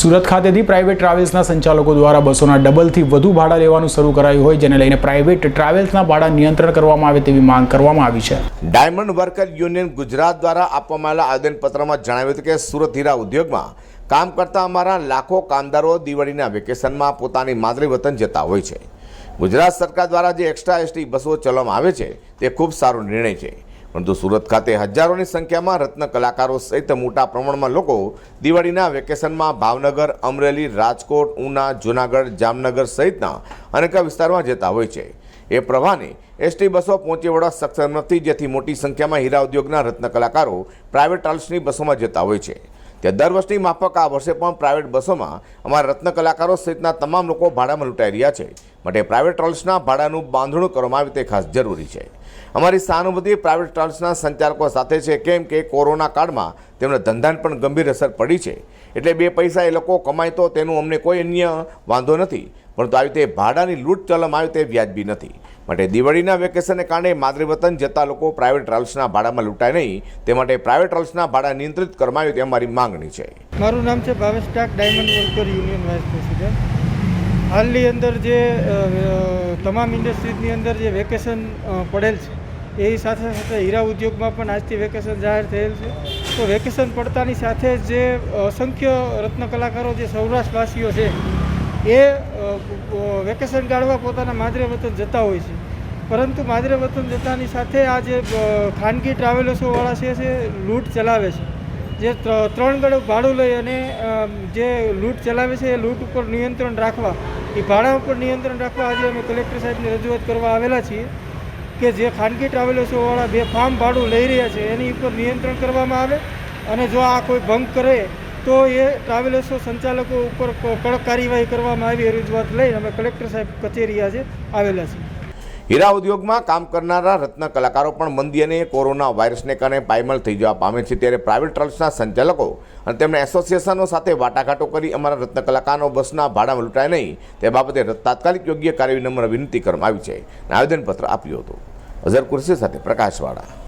સુરત ખાતેથી પ્રાઇવેટ ટ્રાવેલ્સના સંચાલકો દ્વારા બસોના ડબલથી વધુ ભાડા લેવાનું શરૂ કરાયું હોય, જેને લઈને પ્રાઇવેટ ટ્રાવેલ્સના ભાડા નિયંત્રણ કરવામાં આવે તેવી માંગ કરવામાં આવી છે. ડાયમંડ વર્કર યુનિયન ગુજરાત દ્વારા આપવામાં આવેલા આવેદનપત્રમાં જણાવ્યું હતું કે સુરત હીરા ઉદ્યોગમાં કામ કરતા અમારા લાખો કામદારો દિવાળીના વેકેશનમાં પોતાની માદરી વતન જતા હોય છે. ગુજરાત સરકાર દ્વારા જે એક્સ્ટ્રા એસટી બસો ચલાવવામાં આવે છે, તે ખૂબ સારો નિર્ણય છે. પરંતુ સુરત ખાતે હજારોની સંખ્યામાં રત્ન કલાકારો સહિત મોટા પ્રમાણમાં લોકો દિવાળીના વેકેશનમાં ભાવનગર, અમરેલી, રાજકોટ, ઉના, જૂનાગઢ, જામનગર સહિતના અનેક વિસ્તારમાં જતા હોય છે. એ પ્રવાહને એસટી બસો પહોંચી વળવા સક્ષમ નથી, જેથી મોટી સંખ્યામાં હીરા ઉદ્યોગના રત્ન કલાકારો પ્રાઇવેટ ટ્રાવેલ્સની બસોમાં જતા હોય છે. તે દર વર્ષની માફક આ વર્ષે પણ પ્રાઇવેટ બસોમાં અમારા રત્ન કલાકારો સહિતના તમામ લોકો ભાડામાં લૂંટાઈ રહ્યા છે. માટે પ્રાઇવેટ ટ્રાવેલ્સના ભાડાનું બાંધણું કરવામાં આવે તે ખાસ જરૂરી છે. અમારી સહાનુભૂતિ પ્રાઇવેટ ટ્રાવેલ્સના સંચાલકો સાથે છે. કેમ કે કોરોના કાળમાં તેમના ધંધાને પણ ગંભીર અસર પડી છે. એટલે બે પૈસા એ લોકો કમાય તો તેનું અમને કોઈ અન્ય વાંધો નથી. પરંતુ આવી રીતે ભાડાની લૂંટ ચલમ આવે તે વ્યાજબી નથી. માટે દિવાળીના વેકેશનને કારણે માદરી વતન જતા લોકો પ્રાઇવેટ ટ્રાવેલ્સના ભાડામાં લૂંટાય નહીં. તે માટે પ્રાઇવેટ ટ્રાવેલ્સના ભાડા નિયંત્રિત કરવામાં આવે તે અમારી માંગણી છે. મારું નામ છે Bhavesh Tak, diamond worker union vice president. હાલની અંદર જે તમામ ઇન્ડસ્ટ્રીઝની અંદર જે વેકેશન પડેલ છે, એ સાથે સાથે હીરા ઉદ્યોગમાં પણ આજથી વેકેશન જાહેર થયેલ છે. તો વેકેશન પડતાની સાથે જે અસંખ્ય રત્ન કલાકારો જે સૌરાષ્ટ્રવાસીઓ છે એ વેકેશન ગાળવા પોતાના માદરે વતન જતા હોય છે. પરંતુ માદરે વતન જતાની સાથે આ જે ખાનગી ટ્રાવેલર્સોવાળા છે એ લૂંટ ચલાવે છે. જે ત્રણ ગણું ભાડું લઈ અને જે લૂંટ ચલાવે છે, એ લૂંટ ઉપર નિયંત્રણ રાખવા, એ ભાડા ઉપર નિયંત્રણ રાખવા આજે અમે કલેક્ટર સાહેબને રજૂઆત કરવા આવેલા છીએ કે જે ખાનગી ટ્રાવેલર્સોવાળા બે ફાર્મ ભાડું લઈ રહ્યા છે, એની ઉપર નિયંત્રણ કરવામાં આવે અને જો આ કોઈ ભંગ કરે તો એ ટ્રાવેલર્સો સંચાલકો ઉપર કડક કાર્યવાહી કરવામાં આવી રજૂઆત લઈને અમે કલેક્ટર સાહેબ કચેરી આજે આવેલા છીએ. હીરા ઉદ્યોગમાં કામ કરનારા રત્ન કલાકારો પણ મંદી અને કોરોના વાયરસને કારણે પાયમલ થઈ જવા પામે છે. ત્યારે પ્રાઇવેટ ટ્રસ્ટના સંચાલકો અને તેમના એસોસિએશનો સાથે વાટાઘાટો કરી અમારા રત્ન કલાકારો બસના ભાડામાં લૂંટાય નહીં. તે બાબતે તાત્કાલિક યોગ્ય કાર્યવાહી નંબર વિનંતી કરવામાં આવી છે. આવેદનપત્ર આપ્યું હતું. અઝર કુરશી સાથે પ્રકાશવાળા.